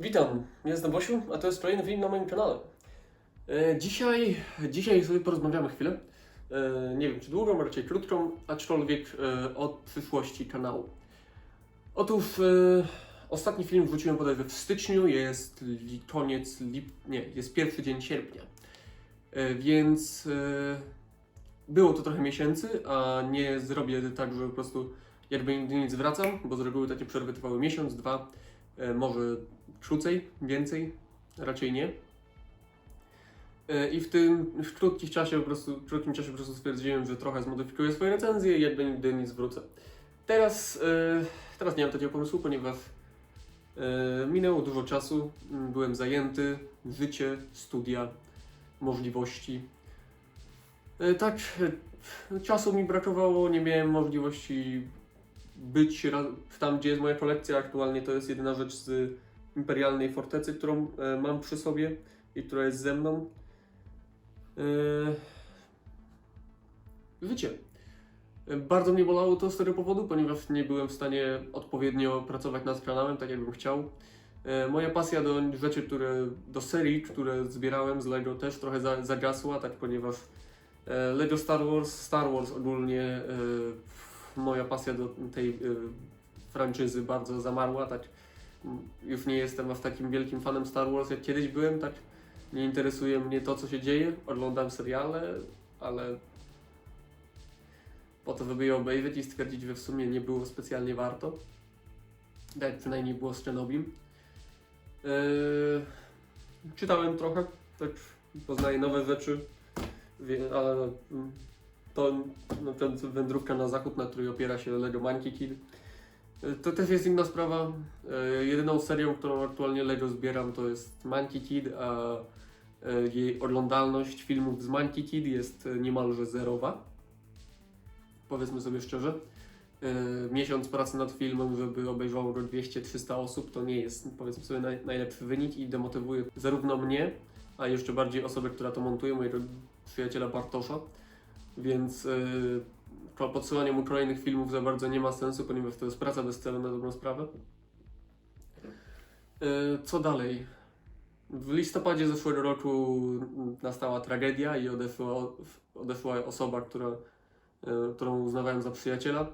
Witam, jestem Bosiu, a to jest kolejny film na moim kanale. E, dzisiaj, dzisiaj sobie porozmawiamy chwilę. E, nie wiem czy długą, raczej krótką, aczkolwiek e, o przyszłości kanału. Otóż e, ostatni film wrzuciłem bodajże w styczniu, jest li, koniec lip, nie, jest pierwszy dzień sierpnia. E, więc e, było to trochę miesięcy, a nie zrobię tak, że po prostu jakby nigdy nic wracam, bo z reguły takie przerwy trwały miesiąc, dwa, może krócej, więcej, raczej nie. E, I w tym w krótkim czasie po prostu, w krótkim czasie po prostu stwierdziłem, że trochę zmodyfikuję swoje recenzje i jakby nigdy nic wrócę. Teraz, e, teraz nie mam takiego pomysłu, ponieważ e, minęło dużo czasu, byłem zajęty, życie, studia, możliwości. E, tak, e, czasu mi brakowało, nie miałem możliwości być tam, gdzie jest moja kolekcja. Aktualnie to jest jedyna rzecz z imperialnej fortecy, którą e, mam przy sobie i która jest ze mną. E, życie. E, Bardzo mnie bolało to z tego powodu, ponieważ nie byłem w stanie odpowiednio pracować nad kanałem, tak jakbym chciał. E, Moja pasja do rzeczy, które, do serii, które zbierałem z LEGO też trochę za, zagasła, tak ponieważ e, LEGO Star Wars, Star Wars ogólnie, e, moja pasja do tej e, franczyzy bardzo zamarła, tak już nie jestem aż takim wielkim fanem Star Wars jak kiedyś byłem, tak nie interesuje mnie to co się dzieje, oglądam seriale, ale po to, żeby je obejrzeć i stwierdzić, że w sumie nie było specjalnie warto. Tak przynajmniej było z Czernobym. Eee, czytałem trochę, tak poznaję nowe rzeczy, ale to ten wędrówka na zachód, na której opiera się Lego Monkey Kid. E, To też jest inna sprawa. E, jedyną serią, którą aktualnie Lego zbieram, to jest Monkey Kid, a e, jej oglądalność filmów z Monkey Kid jest niemalże zerowa. Powiedzmy sobie szczerze. Miesiąc pracy nad filmem, żeby obejrzało go 200-300 osób, to nie jest powiedzmy sobie naj, najlepszy wynik i demotywuje zarówno mnie, a jeszcze bardziej osobę, która to montuje, mojego przyjaciela Bartosza. Więc podsyłanie mu kolejnych filmów za bardzo nie ma sensu, ponieważ to jest praca bez celu na dobrą sprawę. Yy, co dalej? W listopadzie zeszłego roku nastała tragedia i odeszła, odeszła osoba, która, yy, którą uznawałem za przyjaciela,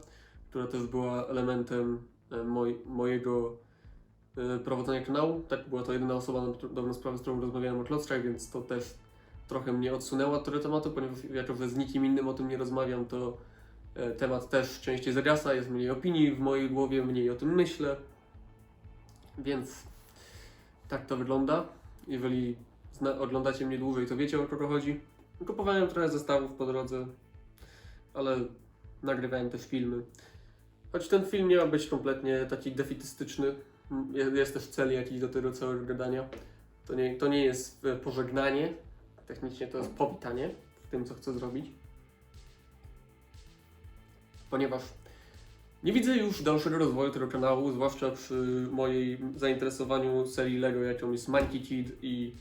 która też była elementem yy, moj, mojego prowadzenia kanału. Tak, była to jedyna osoba na dobrą sprawę, z którą rozmawiałem o klockach, więc to też trochę mnie odsunęła od tego tematu, ponieważ jako, że z nikim innym o tym nie rozmawiam, to e, temat też częściej zagasa, jest mniej opinii w mojej głowie, mniej o tym myślę. Więc tak to wygląda. Jeżeli oglądacie mnie dłużej, to wiecie o kogo chodzi. Kupowałem trochę zestawów po drodze, ale nagrywałem też filmy. Choć ten film nie ma być kompletnie taki defitystyczny, jest też cel jakiś do tego całego gadania. To nie, to nie jest e, pożegnanie, Technicznie to jest powitanie w tym, co chcę zrobić. Ponieważ nie widzę już dalszego rozwoju tego kanału, zwłaszcza przy mojej zainteresowaniu serii LEGO, jaką jest Monkey Kid i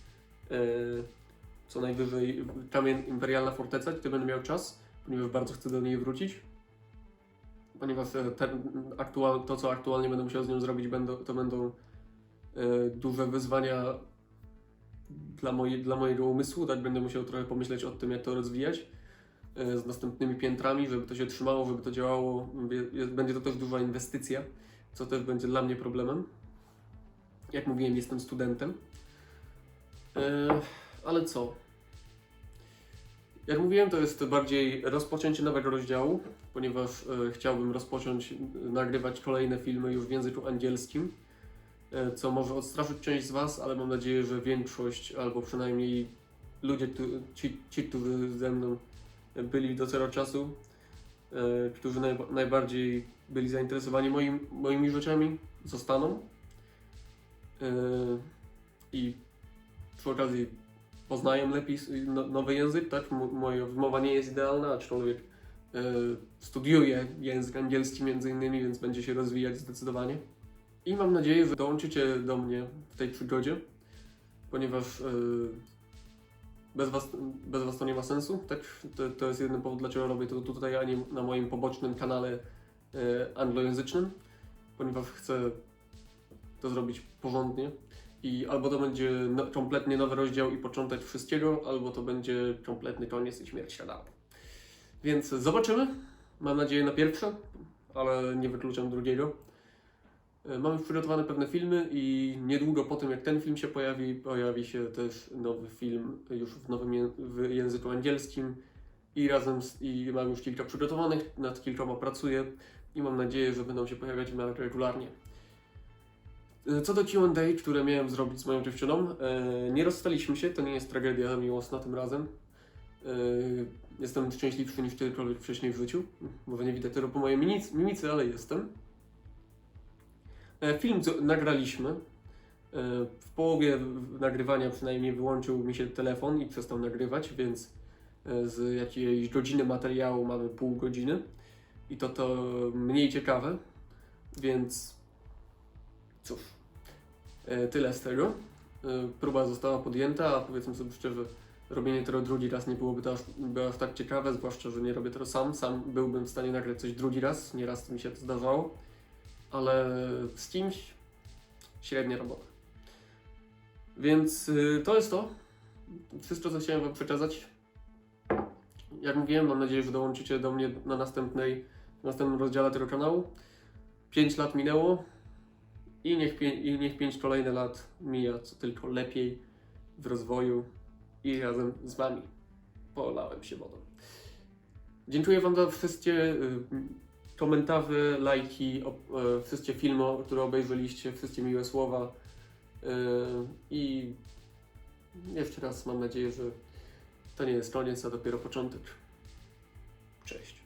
e, co najwyżej Kamień Imperialna Forteca, gdy będę miał czas, ponieważ bardzo chcę do niej wrócić. Ponieważ e, ten, aktual, to, co aktualnie będę musiał z nią zrobić, będą, to będą e, duże wyzwania dla, moje, dla mojego umysłu, tak będę musiał trochę pomyśleć o tym, jak to rozwijać e, z następnymi piętrami, żeby to się trzymało, żeby to działało. Będzie to też duża inwestycja, co też będzie dla mnie problemem. Jak mówiłem, jestem studentem. E, ale co? Jak mówiłem, to jest bardziej rozpoczęcie nowego rozdziału, ponieważ e, chciałbym rozpocząć nagrywać kolejne filmy już w języku angielskim co może odstraszyć część z Was, ale mam nadzieję, że większość, albo przynajmniej ludzie, którzy- ci, ci którzy ze mną byli do zero czasu, e, którzy najba- najbardziej byli zainteresowani moim, moimi rzeczami, zostaną. E, I przy okazji poznają lepiej no, nowy język, tak? Moja wymowa nie jest idealna, aczkolwiek e, studiuję język angielski między innymi, więc będzie się rozwijać zdecydowanie. I mam nadzieję, że dołączycie do mnie w tej przygodzie, ponieważ yy, bez, was, bez Was to nie ma sensu. Tak? To, to jest jeden powód, dlaczego robię to tutaj, a nie na moim pobocznym kanale yy, anglojęzycznym, ponieważ chcę to zrobić porządnie i albo to będzie no, kompletnie nowy rozdział i początek wszystkiego, albo to będzie kompletny koniec i śmierć kanału. Więc zobaczymy. Mam nadzieję na pierwsze, ale nie wykluczam drugiego. E, Mam już przygotowane pewne filmy i niedługo po tym, jak ten film się pojawi, pojawi się też nowy film już w nowym ję- w języku angielskim i razem z, i mam już kilka przygotowanych, nad kilkoma pracuję i mam nadzieję, że będą się pojawiać w regularnie. E, Co do Q&A, które miałem zrobić z moją dziewczyną, e, nie rozstaliśmy się, to nie jest tragedia miłosna tym razem. Jestem szczęśliwszy niż kiedykolwiek wcześniej w życiu. Może nie widać tego po mojej mimic- mimicy, ale jestem. E, Film nagraliśmy. E, W połowie nagrywania przynajmniej wyłączył mi się telefon i przestał nagrywać, więc e, z jakiejś godziny materiału mamy pół godziny. I to to mniej ciekawe, więc cóż, tyle z tego. Próba została podjęta, a powiedzmy sobie szczerze, robienie tego drugi raz nie byłoby to aż, by aż tak ciekawe, zwłaszcza, że nie robię tego sam. Sam byłbym w stanie nagrać coś drugi raz, nieraz mi się to zdarzało, ale z kimś średnia robota. Więc y, to jest to. Wszystko, co chciałem Wam przekazać. Jak mówiłem, mam nadzieję, że dołączycie do mnie na następnej, następnym rozdziale tego kanału. 5 lat minęło i niech, i niech 5 kolejne lat mija co tylko lepiej w rozwoju i razem z Wami polałem się wodą. Dziękuję Wam za wszystkie y, komentarze, lajki, e, wszystkie filmy, które obejrzeliście, wszystkie miłe słowa. y, I jeszcze raz mam nadzieję, że to nie jest koniec, a dopiero początek. Cześć.